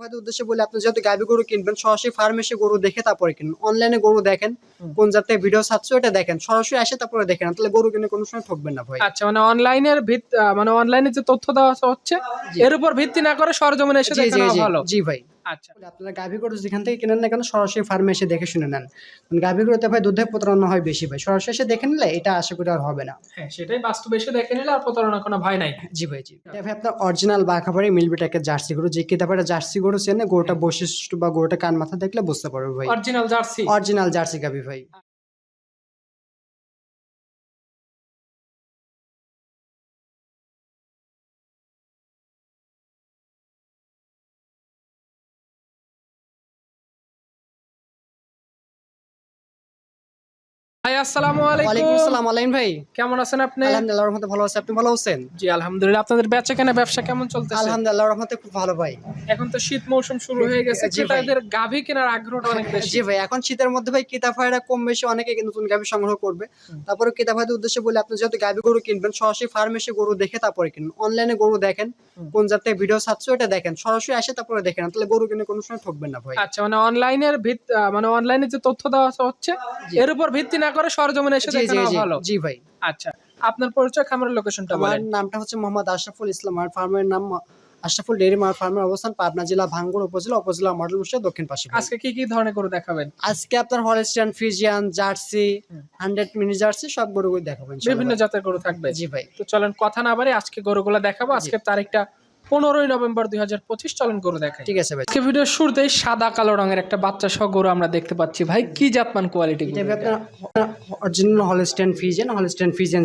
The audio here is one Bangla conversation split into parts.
আমাদের উদ্দেশ্যে বলে আপনি যেহেতু গাভী গরু কিনবেন সরাসরি ফার্মে এসে গরু দেখে তারপরে কিনুন অনলাইনে গরু দেখেন কোন জাতের ভিডিও ছাড়ছে এটা দেখেন। সরাসরি আসে তারপরে দেখেন তাহলে গরু কিনে কোনো সময় ঠকবেন না ভাই। আচ্ছা মানে অনলাইনের ভিত মানে অনলাইনে যে তথ্য দেওয়া হচ্ছে এর উপর ভিত্তি না করে সরজমিনে এসে জি দেখে জি নেওয়া জি। ভালো। জি ভাই। আচ্ছা। আপনারা গাভী গরু যেখান থেকে কিনেন না কেন সরাসরি ফার্মে এসে দেখে শুনে নেন। কারণ গাভী গরুতে ভাই দুধে প্রতারণা হয় বেশি ভাই। সরাসরি এসে দেখে নিলে এটা আশা করি আর হবে না। হ্যাঁ সেটাই বাস্তবে এসে দেখে নিলে আর প্রতারণা কোনো ভয় নাই। জি ভাই জি। এটা ভাই আপনার অরিজিনাল বাঘাবাড়ি মিলবিটাকে জার্সি গরু। যে কিতাবের জার্সি গরু চেনে গরুটা বৈশিষ্ট্য বা গরুটা কান মাথা দেখলে বুঝতে পারবে ভাই। Original jersey. অরিজিনাল জার্সি গাভী ভাই। ভাই আসসালামু ওয়ালাইকুম আসসালাম আলাইন ভাই। কেমন আছেন আপনি? আলহামদুলিল্লাহ রহমতে ভালো আছে। আপনি ভালো আছেন? জি আলহামদুলিল্লাহ। আপনাদের বেচা কেনা ব্যবসা কেমন চলতেছে? আলহামদুলিল্লাহ রহমতে খুব ভালো ভাই। এখন তো শীত মৌসুম শুরু হয়ে গেছে। ক্রেতাদের গাভী কেনার আগ্রহটা অনেক বেশি। জি ভাই এখন শীতের মধ্যে ভাই কিতাব ভাইরা কম বেশি অনেকে নতুন গাভী সংগ্রহ করবে। তারপরে কিতাব ভাইদের উদ্দেশ্যে বলে আপনি যেহেতু গাভী গরু কিনবেন সরাসরি ফার্মে এসে গরু দেখে তারপরে কিনুন। অনলাইনে গরু দেখেন কোন জাতের ভিডিও ছাড়ছে ওটা দেখেন। সরাসরি আসে তারপরে দেখেন তাহলে গরু কিনে কোনো সময় ঠকবেন না ভাই। আচ্ছা মানে অনলাইনের মানে অনলাইনে যে তথ্য দেওয়া হচ্ছে এর উপর ভিত্তি না করে সরজমিনে এসে ভালো। জি ভাই। আচ্ছা। আপনার পরিচয় খামারের লোকেশনটা আমার বলেন। নামটা হচ্ছে মোহাম্মদ আশরাফুল ইসলাম। আমার ফার্মের নাম আশরাফুল ডেয়ারি মার ফার্মের অবস্থান পাবনা জেলা ভাঙ্গুর উপজেলা উপজেলা মডেল দক্ষিণ পাশে আজকে কি কি ধরনের গরু দেখাবেন? আজকে আপনার Holstein jersey. Hundred mini jersey সব গরুগুলো দেখাবেন বিভিন্ন জাতের গরু থাকবে। জি ভাই। তো চলেন কথা না বাড়ি আজকে গরুগুলো দেখাবো। আজকে তারিখটা পনেরোই নভেম্বর দুই হাজার পঁচিশ চলেন গরু দেখাই। ঠিক আছে ভাই। আজকে ভিডিওর শুরুতেই সাদা কালো রঙের একটা বাচ্চা সহ গরু আমরা দেখতে পাচ্ছি। ভাই কি জাতমান কোয়ালিটি অরিজিনাল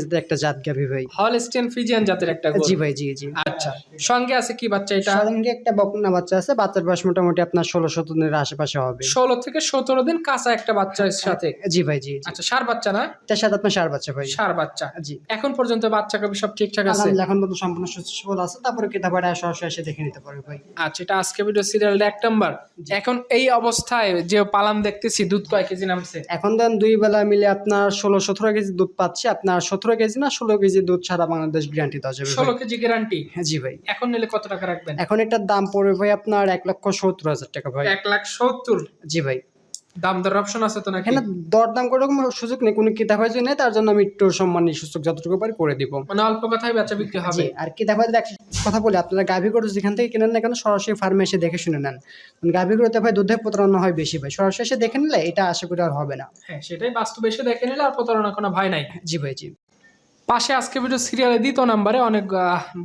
জাতের একটা জাত ভাই। হলস্টেন ফিজিয়ান জাতের একটা গরু। জি ভাই জি জি। আচ্ছা সঙ্গে আছে কি বাচ্চা এটা? সঙ্গে একটা বকনা বাচ্চা আছে বাচ্চার বয়স মোটামুটি আপনার ষোলো সতেরো দিনের আশেপাশে হবে। ষোলো থেকে সতেরো দিন কাঁচা একটা বাচ্চার সাথে। জি ভাই জি আচ্ছা সার বাচ্চা না? সাথে আপনার সার বাচ্চা ভাই। সার বাচ্চা। জি। এখন পর্যন্ত বাচ্চা কবি সব ঠিকঠাক আছে? এখন পর্যন্ত সম্পূর্ণ সুস্থ আছে তারপরে কিতাবাটা সরাসরি এসে দেখে নিতে পারবে ভাই। আচ্ছা এটা আজকে ভিডিও সিরিয়াল এক নাম্বার এখন এই অবস্থায় যে পালাম দেখতেছি দুধ কয় কেজি নামছে? এখন দেন দুই বেলা মিলে আপনার ষোলো সতেরো কেজি দুধ পাচ্ছে। আপনার সতেরো কেজি না ষোলো কেজি দুধ সারা বাংলাদেশ গ্যারান্টি দেওয়া যাবে ষোলো কেজি গ্যারান্টি হ্যাঁ জি ভাই। এখন নিলে কত টাকা রাখবেন? এখন এটার দাম পড়বে ভাই আপনার এক লক্ষ সত্তর হাজার টাকা ভাই। এক লাখ সত্তর? জি ভাই। দাম দর অপশন আছে তো নাকি? এখানে দরদাম করে কোনো সুযোগ নেই কোনো কিতাব যদি নেই তার জন্য আমি একটু সম্মানী সুযোগ যতটুকু পারি করে দিব। মানে অল্প কথাই বেচা বিক্রি হবে। আর কিতাব ভাই এক কথা বলি আপনারা গাভী গরু যেখান থেকে কিনেন না কেন সরাসরি ফার্মে এসে দেখে শুনে নেন। গাভী গরুতে ভাই দুধে প্রতারণা হয় বেশি ভাই সরাসরি এসে দেখে নিলে এটা আশা করি আর হবে না। হ্যাঁ সেটাই বাস্তবে এসে দেখে নিলে আর প্রতারণা কোনো ভয় নাই। জি ভাই জি। পাশে আজকে ভিডিও সিরিয়ালে দ্বিতীয় নাম্বারে অনেক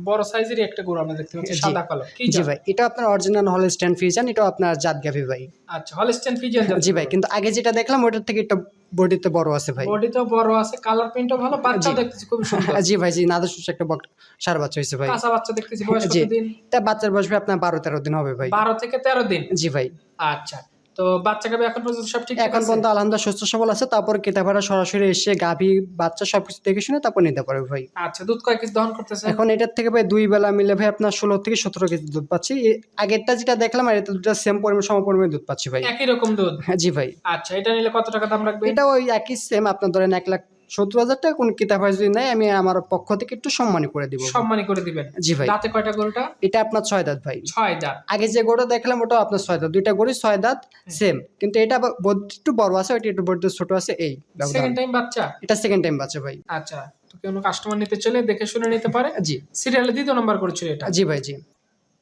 বড় সাইজেরই একটা গরু আমরা দেখতে পাচ্ছি সাদা কালো। জি ভাই এটা আপনার অরিজিনাল হল স্ট্যান্ড ফিজান এটা আপনার জাত গাভী ভাই। আচ্ছা হলস্টেন ফিজিয়ান জি ভাই কিন্তু আগে যেটা দেখলাম ওটার থেকে একটু বডিতে বড় আছে ভাই। বডিতে বড় আছে কালার প্রিন্টও ভালো বাচ্চা। দেখতেছি খুব সুন্দর। জি ভাই জি নাদের সুস্থ একটা বক সার বাচ্চা হয়েছে ভাই। কাঁচা বাচ্চা দেখতেছি বয়স জি। কতদিন? তা বাচ্চার বয়স ভাই আপনার বারো তেরো দিন হবে ভাই। বারো থেকে তেরো দিন? জি ভাই। আচ্ছা। তো বাচ্চা বাচ্চাকে এখন পর্যন্ত সব ঠিক এখন পর্যন্ত আলহামদুলিল্লাহ সুস্থ সবল আছে তারপর কেতাভাড়া সরাসরি এসে গাভী বাচ্চা সবকিছু দেখে শুনে তারপর নিতে পারবে ভাই। আচ্ছা দুধ কয় কেজি দহন করতেছে এখন এটার থেকে ভাই দুই বেলা মিলে ভাই আপনার ষোলো থেকে সতেরো কেজি দুধ পাচ্ছি। আগেরটা যেটা দেখলাম আর এটা দুটা সেম পরিমাণ সম পরিমাণে দুধ পাচ্ছি ভাই। একই রকম দুধ? হ্যাঁ জি ভাই। আচ্ছা এটা নিলে কত টাকা দাম রাখবে এটা ওই একই সেম আপনার ধরেন এক লাখ সত্তর হাজার টাকা কোন কিতাব যদি নেয় আমি আমার পক্ষ থেকে একটু সম্মানী করে দিব। সম্মানী করে দিবেন? জি ভাই। দাঁতে কয়টা গরুটা? এটা আপনার ছয় দাঁত ভাই। ছয় দাঁত। আগে যে গরুটা দেখলাম ওটা আপনার ছয় দাঁত। দুইটা গরু ছয় দাঁত সেম কিন্তু এটা একটু বড় আছে ওইটা একটু বড় ছোট আছে এই সেকেন্ড টাইম বাচ্চা? এটা সেকেন্ড টাইম বাচ্চা ভাই। আচ্ছা তো কোনো কাস্টমার নিতে চলে দেখে শুনে নিতে পারে? জি। সিরিয়ালে দ্বিতীয় নাম্বার করেছিল এটা? জি ভাই জি।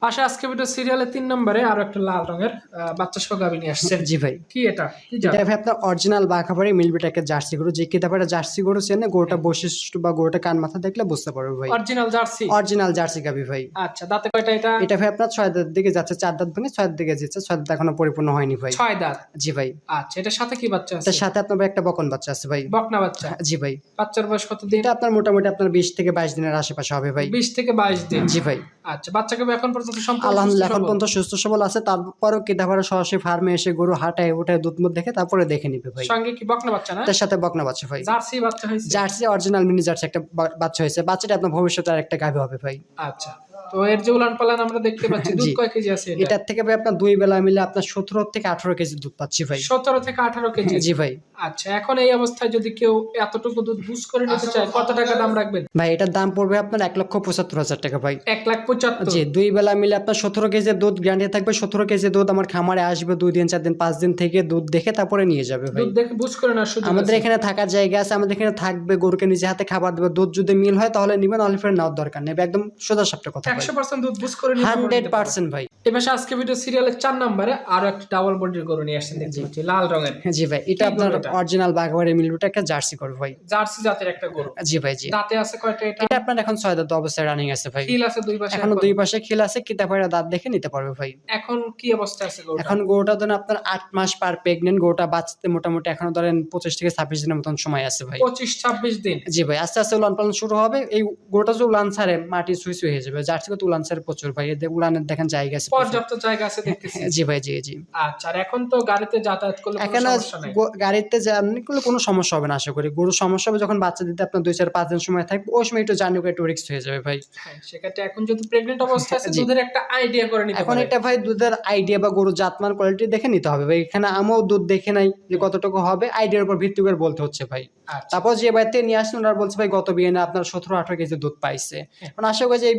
পাশে আজকে ভিডিও সিরিয়ালে তিন নম্বরে আরও একটা লাল রঙের বাচ্চা সহ গাভী নিয়ে আসছে। জি ভাই। কি এটা? এটা ভাই আপনার অরিজিনাল বাঘাবাড়ি মিলবিটাকে জার্সি গরু। যে কিতাবের জার্সি গরু চেনে গরুটা বৈশিষ্ট্য বা গরুটা কান মাথা দেখলে বুঝতে পারবে ভাই। Original jersey? অরিজিনাল জার্সি গাবি ভাই। আচ্ছা দাঁতে কয়টা এটা? এটা ভাই আপনার ছয় দাঁত দিকে যাচ্ছে চার দাঁত ভেঙে ছয় দিকে যাচ্ছে ছয় দাঁত এখনও পরিপূর্ণ হয়নি ভাই। ছয় দাঁত? জি ভাই। আচ্ছা এটার সাথে কি বাচ্চা আছে? সাথে আপনার ভাই একটা বকন বাচ্চা আছে ভাই। বকনা বাচ্চা? জি ভাই। বাচ্চার বয়স কত দিন এটা আপনার মোটামুটি আপনার বিশ থেকে বাইশ দিনের আশেপাশে হবে ভাই। বিশ থেকে বাইশ দিন। জি ভাই। আচ্ছা বাচ্চাকে এখন পর্যন্ত আলহামদুলিল্লাহ এখন পর্যন্ত সুস্থ সবল আছে। তারপরেও কিতাবারে সরাসরি ফার্মে এসে গরু হাঁটায় ওঠায় দুধ মুধ দেখে তারপরে দেখে নিবে ভাই। সঙ্গে কি বকনা বাচ্চা না? তার সাথে বকনা বাচ্চা ভাই। জার্সি বাচ্চা হয়েছে? জার্সি অরিজিনাল মিনি জার্সি একটা বাচ্চা হয়েছে। বাচ্চাটা আপনার ভবিষ্যতে আর একটা গাভী হবে ভাই। আচ্ছা। তো এর যে উলান পালান আমরা দেখতে পাচ্ছি দুধ কয় কেজি আছে এটার থেকে ভাই আপনার দুই বেলা মিলে আপনার সতেরো থেকে আঠারো কেজি দুধ পাচ্ছি ভাই। সতেরো থেকে আঠারো কেজি? জি ভাই। আচ্ছা এখন এই অবস্থায় যদি কেউ এতটুকু দুধ বুঝ করে নিতে চায় কত টাকা দাম রাখবেন? ভাই এটার দাম পড়বে আপনার এক লক্ষ পঁচাত্তর হাজার টাকা ভাই। এক লাখ পঁচাত্তর? জি দুই বেলা মিলে আপনার সতেরো কেজি দুধ গ্যারান্টি থাকবে। সতেরো কেজি দুধ আমার খামারে আসবে দুই দিন চার দিন পাঁচ দিন থেকে দুধ দেখে তারপরে নিয়ে যাবে ভাই। দুধ দেখে বুঝ করে না আমাদের এখানে থাকার জায়গা আছে আমাদের এখানে থাকবে গরুকে নিজে হাতে খাবার দেবে দুধ যদি মিল হয় তাহলে নিবেন নাহলে ফের নেওয়ার দরকার নেই। একদম সোজা সাপটা কথা একশো পার্সেন্ট দুধ বুঝ করে হান্ড্রেড পার্সেন্ট ভাই। এবার আজকে ভিডিও সিরিয়ালের চার নম্বরে আরও একটা ডাবল বডির গরু নিয়ে আসছেন দেখতে পাচ্ছি লাল রঙের। হ্যাঁ জি ভাই এটা আপনার অরিজিনাল বাঘবাড়ি মিলুটা একটা জার্সি করবে ভাই। জার্সি জাতের একটা গরু। জি ভাই জি। দাঁতে আছে কয়টা এটা? এটা আপনার এখন ছয় দাঁত অবস্থায় রানিং আছে ভাই। খিল আছে দুই পাশে এখন। দুই পাশে খিল আছে কিতাবের দাঁত দেখে নিতে পারবে ভাই। এখন কি অবস্থা আছে গরু এখন গরুটা ধরেন আপনার আট মাস পার প্রেগনেন্ট গরুটা বাঁচতে মোটামুটি এখনও ধরেন পঁচিশ থেকে ছাব্বিশ দিনের মতন সময় আছে ভাই। পঁচিশ ছাব্বিশ দিন? জি ভাই আস্তে আস্তে উলান পালন শুরু হবে। এই গরুটা যে উলান ছাড়ে মাটি সুই সুই হয়ে যাবে জার্সি তো উলান ছাড়ে প্রচুর ভাই এদের উলানের দেখেন জায়গা আছে পর্যাপ্ত জায়গা আছে দেখতেছি। জি ভাই জি জি। আচ্ছা আর এখন তো গাড়িতে যাতায়াত করলে কোনো এখানে সমস্যা নাই? গাড়িতে জার্নি করলে কোনো সমস্যা হবে না আশা করি। গরু সমস্যা হবে যখন বাচ্চা দিতে আপনার দুই চার পাঁচ দিন সময় থাকবে ওই সময় একটু জার্নি করে একটু রিক্স হয়ে যাবে ভাই। হ্যাঁ সেক্ষেত্রে এখন যেহেতু প্রেগনেন্ট অবস্থা আছে দুধের একটা আইডিয়া করে নিতে এখন এটা ভাই দুধের আইডিয়া বা গরু জাতমান কোয়ালিটি দেখে নিতে হবে ভাই। এখানে আমিও দুধ দেখে নাই যে কতটুকু হবে আইডিয়ার উপর ভিত্তি করে বলতে হচ্ছে ভাই। আচ্ছা। তারপর যে বাড়িতে নিয়ে আসছেন ওনারা বলছে ভাই গত বিয়ানে আপনার সতেরো আঠারো কেজি দুধ পাইছে। এখন আশা করি যে এই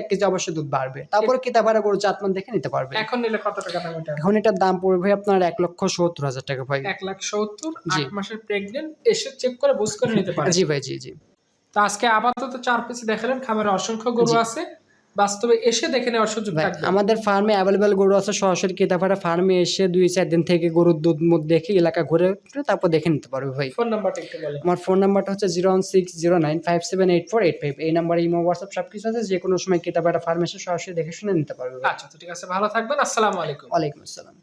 এক কেজি অবশ্যই দুধ বাড়বে। তারপর কি তারপরে গরু জাতমান দেখে নিতে পারবে। এখন নিলে কত টাকা দাম এটা? এখন এটার দাম পড়বে ভাই আপনার এক লক্ষ সত্তর হাজার টাকা ভাই। এক লাখ সত্তর। আট মাসের প্রেগনেন্ট এসে চেক করে বুঝ করে নিতে পারে। জি ভাই জি জি। তো আজকে আপাতত চার পিস দেখালেন খামারে অসংখ্য গরু আছে। বাস্তবে এসে দেখে নেওয়ার সুযোগ আমাদের ফার্মে অ্যাভেলেবেল গরু আছে সরাসরি কেতাপাড়া ফার্মে এসে দুই চার দিন থেকে গরুর দুধ মুখ দেখে এলাকা ঘুরে তারপর দেখে নিতে পারবে ভাই। ফোন নাম্বারটা একটু বলেন। আমার ফোন নাম্বারটা হচ্ছে zero one six zero nine five seven eight four eight five এই নাম্বারে ইমো হোয়াটসঅ্যাপ সব কিছু আছে যে কোনো সময় কেতাপাড়া ফার্মে এসে সরাসরি দেখে শুনে নিতে পারবে আচ্ছা তো ঠিক আছে ভালো থাকবেন আসসালামু আলাইকুম। ওয়ালাইকুম আসসালাম।